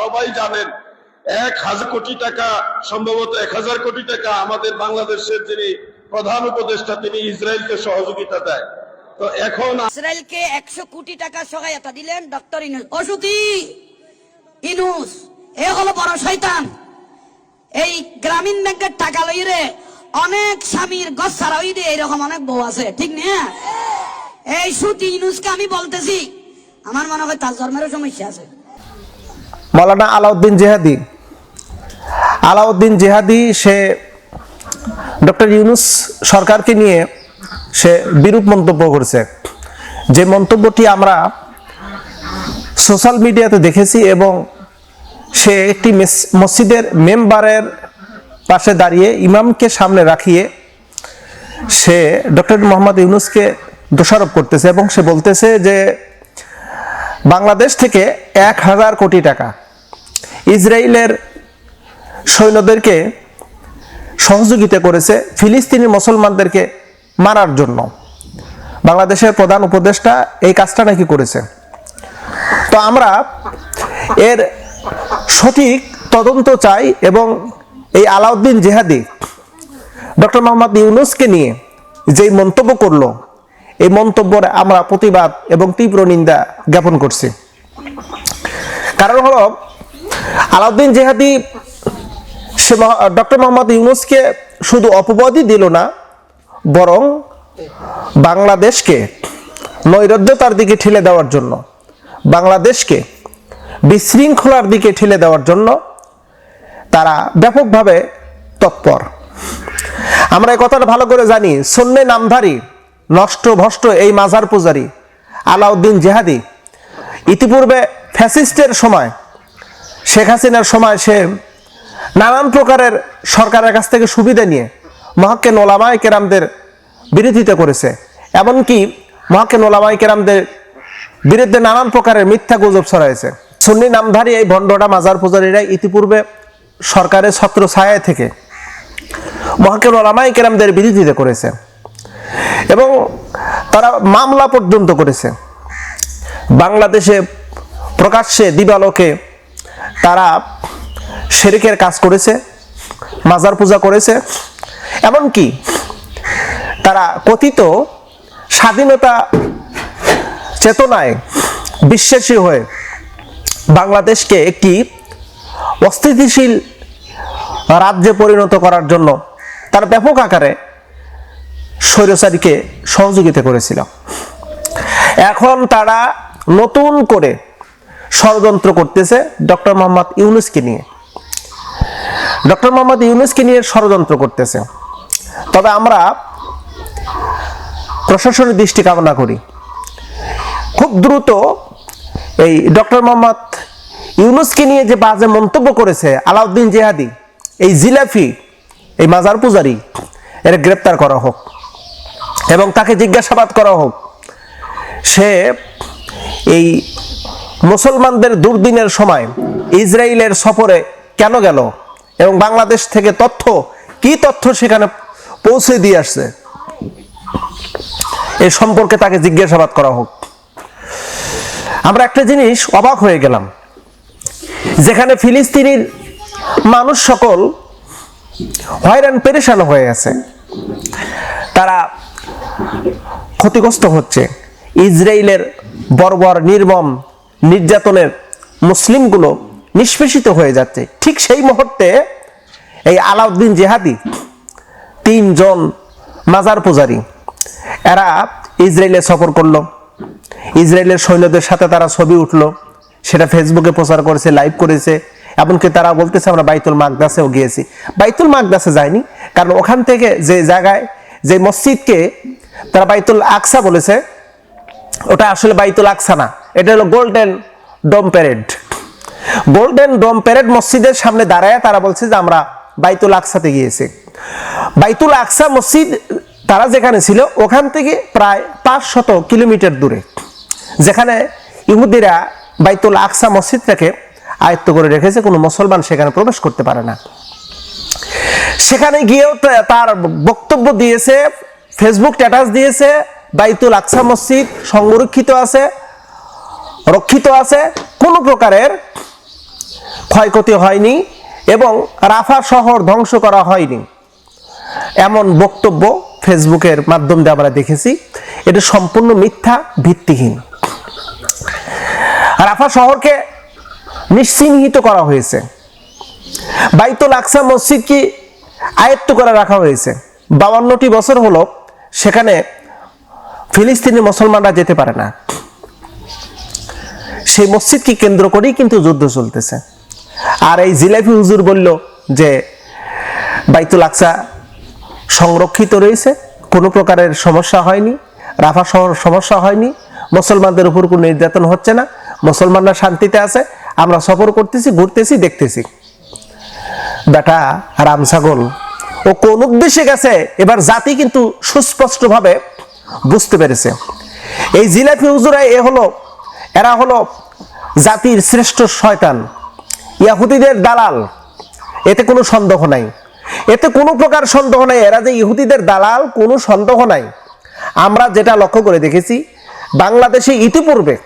সবাই জানেন, এক হাজার কোটি টাকা, সম্ভবত এক হাজার কোটি টাকা আমাদের বাংলাদেশের যিনি প্রধান উপদেষ্টা, তিনি ইসরায়েলকে সহযোগিতা দেয়। তো এখন ইসরায়েলকে একশো কোটি টাকা সহায়তা দিলেন ডক্টর ইনুস। অসুতি ইনুস, এ হলো বড় শয়তান। এই গ্রামীণ ব্যাংকের টাকা লইরে অনেক স্বামীর গছ ছাড়া হই দিয়ে এরকম অনেক বউ আছে, ঠিক না? এই সুতি ইনুসকে আমি বলতেছি, আমার মনে হয় তার জন্মেরও সমস্যা আছে। মৌলানা আলাউদ্দিন জেহাদি। আলাউদ্দিন জেহাদি, সে ডক্টর ইউনুস সরকারকে নিয়ে সে বিরূপ মন্তব্য করেছে। যে মন্তব্যটি আমরা সোশ্যাল মিডিয়াতে দেখেছি এবং সে একটি মেস- মসজিদের মেম্বারের পাশে দাঁড়িয়ে ইমামকে সামনে রাখিয়ে সে ডক্টর মোহাম্মদ ইউনুসকে দোষারোপ করতেছে এবং সে বলতেছে যে বাংলাদেশ থেকে এক হাজার কোটি টাকা ইসরায়েলের সৈন্যদেরকে সহযোগিতা করেছে ফিলিস্তিনি মুসলমানদেরকে মারার জন্য। বাংলাদেশের প্রধান উপদেষ্টা এই কাজটা নাকি করেছে? তো আমরা এর সঠিক তদন্ত চাই এবং এই আলাউদ্দিন জেহাদি ডক্টর মোহাম্মদ ইউনুসকে নিয়ে যেই মন্তব্য করল, এই মন্তব্যের আমরা প্রতিবাদ এবং তীব্র নিন্দা জ্ঞাপন করছি। কারণ হলো আলাউদ্দিন জেহাদি সে ডক্টর মোহাম্মদ ইউনুসকে শুধু অপবাদই দিল না, বরং বাংলাদেশকে নৈরাজ্যতার দিকে ঠেলে দেওয়ার জন্য, বাংলাদেশকে বিশৃঙ্খলার দিকে ঠেলে দেওয়ার জন্য তারা ব্যাপকভাবে তৎপর। আমরা এই কথাটা ভালো করে জানি সন্নে নামধারী, নষ্ট ভষ্ট এই মাজার পূজারী আলাউদ্দিন জেহাদি ইতিপূর্বে ফ্যাসিস্টের সময় শেখ হাসিনার সময় সে নানান প্রকারের সরকারের কাছ থেকে সুবিধা নিয়ে মহাক্কে নোলামায় কেরামদের বিরোধিতা করেছে। এমনকি মহাক্কে নোলামায় কেরামদের বিরুদ্ধে নানান প্রকারের মিথ্যা গুজব ছড়াইছে। সুন্নি নামধারী এই ভণ্ডটা মাজার পূজারীরা ইতিপূর্বে সরকারের ছত্র ছায়ায় থেকে মহাকের ওলামাই কেরামদের বিরোধিতা করেছে এবং তারা মামলা পর্যন্ত করেছে। বাংলাদেশে প্রকাশ্যে দিবালোকে তারা শেরিকের কাজ করেছে, মাজার পূজা করেছে, এমনকি তারা কথিত স্বাধীনতা চেতনায় বিশ্বাসী হয়ে বাংলাদেশকে একটি অস্থিতিশীল রাজ্যে পরিণত করার জন্য তার ব্যাপক আকারে স্বৈরচারীকে সহযোগিতা করেছিল। এখন তারা নতুন করে ষড়যন্ত্র করতেছে ডক্টর মোহাম্মদ ইউনুসকে নিয়ে। ডক্টর মোহাম্মদ ইউনুসকে নিয়ে ষড়যন্ত্র করতেছে। তবে আমরা প্রশাসনের দৃষ্টি কামনা করি। খুব দ্রুত এই ডক্টর মোহাম্মদ ইউনুসকে নিয়ে যে বাজে মন্তব্য করেছে আলাউদ্দিন জেহাদি, এই জিলাফি, এই মাজার পূজারি, এর গ্রেপ্তার করা হোক এবং তাকে জিজ্ঞাসাবাদ করা হোক, সে এই মুসলমানদের দুর্দিনের সময় ইসরায়েলের সফরে কেন গেল? এবং বাংলাদেশ থেকে তথ্য, কি তথ্য সেখানে পৌঁছে দিয়ে আসছে? এ সম্পর্কে তাকে জিজ্ঞাসাবাদ করা হোক। আমরা একটা জিনিস অবাক হয়ে গেলাম। যেখানে ফিলিস্তিনির মানুষ সকল হয়রান, পেরেশান হয়ে আছে। তারা ক্ষতিগ্রস্ত হচ্ছে। ইসরায়েলের বর্বর, নির্মম নির্যাতনের মুসলিমগুলো নিষ্পেষিত হয়ে যাচ্ছে। ঠিক সেই মুহূর্তে এই আলাউদ্দিন জেহাদি তিনজন মাজার পূজারী, এরা ইসরায়েলে সফর করল। ইসরায়েলের সৈন্যদের সাথে তারা ছবি উঠল, সেটা ফেসবুকে প্রচার করেছে, লাইভ করেছে, এমনকি তারা বলতেছে, আমরা বাইতুল মাকদাসেও গিয়েছি। বাইতুল মাকদাসে যায়নি, কারণ ওখান থেকে যে জায়গায়, যে মসজিদকে তারা বাইতুল আকসা বলেছে, ওটা আসলে বাইতুল আকসা না। এটা হলো golden dome parade golden dome parade মসজিদের সামনে দাঁড়ায়, তারা বলছে যে আমরা বাইতুল আকসাতে গিয়েছি। বাইতুল আকসা মসজিদ, তারা যেখানে ছিল, ওখান থেকে প্রায় পাঁচ শত কিলোমিটার দূরে, যেখানে ইহুদিরা বাইতুল আকসা মসজিদটাকে আয়ত্ত করে রেখেছে। কোনো মুসলমান সেখানে প্রবেশ করতে পারে না। সেখানে গিয়েও তার বক্তব্য দিয়েছে ফেসবুক স্ট্যাটাস দিয়েছে, বাইতুল আকসা মসজিদ সংরক্ষিত আছে রক্ষিত আছে, কোনো প্রকারের ক্ষয়ক্ষতি হয়নি এবং রাফা শহর ধ্বংস করা হয়নি। এমন বক্তব্য ফেসবুকের মাধ্যম দিয়ে আমরা দেখেছি। এটা সম্পূর্ণ মিথ্যা, ভিত্তিহীন। রাফা শহরকে নিশ্চিহ্নিত করা হয়েছে। বাইতুল আকসা মসজিদ কি আয়ত্ত করে রাখা হয়েছে। বাউান্নটি বছর হলো সেখানে ফিলিস্তিনি মুসলমানরা যেতে পারে না। সেই মসজিদকে কেন্দ্র করেই কিন্তু যুদ্ধ চলতেছে। আর এই জিলাপি হুজুর বলল যে, বাইতুল আকসা সংরক্ষিত রয়েছে, কোনো প্রকারের সমস্যা হয়নি, রাফা সমস্যা হয়নি, মুসলমানদের উপর কোনো নির্যাতন হচ্ছে না, মুসলমানরা শান্তিতে আছে, আমরা সফর করতেছি, ঘুরতেছি, দেখতেছি। বেটা রাম ছাগল, ও কোন উদ্দেশ্যে গেছে? এবার জাতি কিন্তু সুস্পষ্টভাবে বুঝতে পেরেছে। এই জিলাপি হুজুরা এ হলো, এরা হলো জাতির শ্রেষ্ঠ শয়তান। ইয়াহুদিদের দালাল। এতে কোনো সন্দেহ নাই। এতে কোনো প্রকার সন্দেহ নাই। এরা যে ইহুদিদের দালাল, কোনো সন্দেহ নাই। আমরা যেটা লক্ষ্য করে দেখেছি, বাংলাদেশে ইতিপূর্বে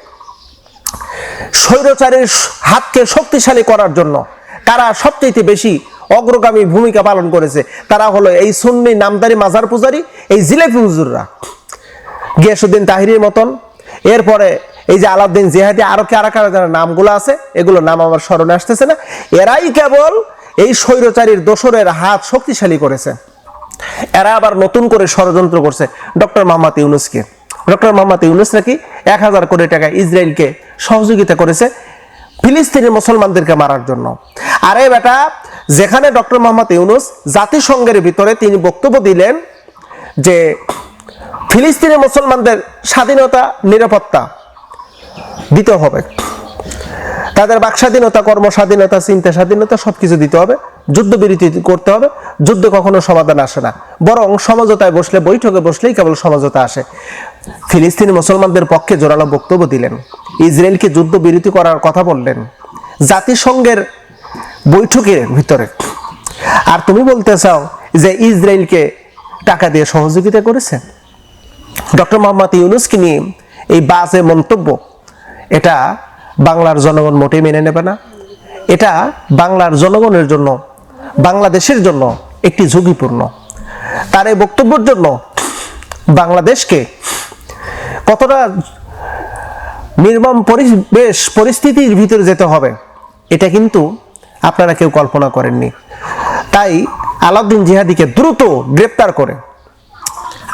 স্বৈরচারের হাতকে শক্তিশালী করার জন্য কারা সবচেয়ে বেশি অগ্রগামী ভূমিকা পালন করেছে। তারা হলো এই সুন্নি নামদারি মাজার পূজারি, এই জিলেপি হুজুররা। গিয়াসুদ্দিন তাহিরের মতন, এরপরে এই যে আলাউদ্দিন জিহাদি, আরও কারা কারা যারা নামগুলো আছে? এগুলো নাম আমার স্মরণে আসতেছে না। এরাই কেবল এই স্বৈরচারীর দোসরের হাত শক্তিশালী করেছে। এরা আবার নতুন করে ষড়যন্ত্র করছে। ডক্টর মোহাম্মদ ইউনুসকে। ডক্টর মোহাম্মদ ইউনুস নাকি এক হাজার কোটি টাকা ইসরায়েলকে সহযোগিতা করেছে ফিলিস্তিনি মুসলমানদেরকে মারার জন্য। আরে বেটা, যেখানে ডক্টর মোহাম্মদ ইউনুস জাতিসংঘের ভিতরে তিনি বক্তব্য দিলেন যে ফিলিস্তিনি মুসলমানদের স্বাধীনতা, নিরাপত্তা দিতে হবে। তাদের বাক স্বাধীনতা কর্ম স্বাধীনতা চিন্তা স্বাধীনতা সবকিছু দিতে হবে। যুদ্ধবিরতি করতে হবে। যুদ্ধ কখনো সমাধান আসে না। বরং সমঝোতায় বসলে, বৈঠকে বসলেই কেবল সমঝোতা আসে। ফিলিস্তিনি মুসলমানদের পক্ষে জোরালো বক্তব্য দিলেন। ইসরায়েলকে যুদ্ধ বিরতি করার কথা বললেন। জাতিসংঘের বৈঠকের ভিতরে। আর তুমি বলতে চাও যে ইসরায়েলকে টাকা দিয়ে সহযোগিতা করেছে? ডক্টর মোহাম্মদ ইউনুসকে নিয়ে এই বাজে মন্তব্য এটা বাংলার জনগণ মোটেই মেনে নেবে না। এটা বাংলার জনগণের জন্য, বাংলাদেশের জন্য একটি ঝুঁকিপূর্ণ। তার এই বক্তব্যের জন্য বাংলাদেশকে কতটা নির্মম পরিবেশ, পরিস্থিতির ভিতরে যেতে হবে, এটা কিন্তু আপনারা কেউ কল্পনা করেননি। তাই আলাউদ্দিন জিহাদিকে দ্রুত গ্রেপ্তার করে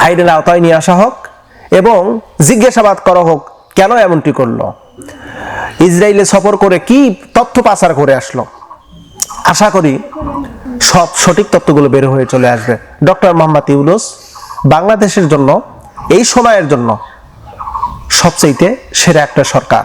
আইনের আওতায় নিয়ে আসা হোক এবং জিজ্ঞাসাবাদ করা হোক কেন এমনটি করল। ইসরায়েলে সফর করে কি তথ্য পাচার করে আসলো? আশা করি সব সঠিক তথ্যগুলো বের হয়ে চলে আসবে। ডক্টর মোহাম্মদ ইউনুস, বাংলাদেশের জন্য, এই সময়ের জন্য সবচেয়ে সেরা একটা সরকার।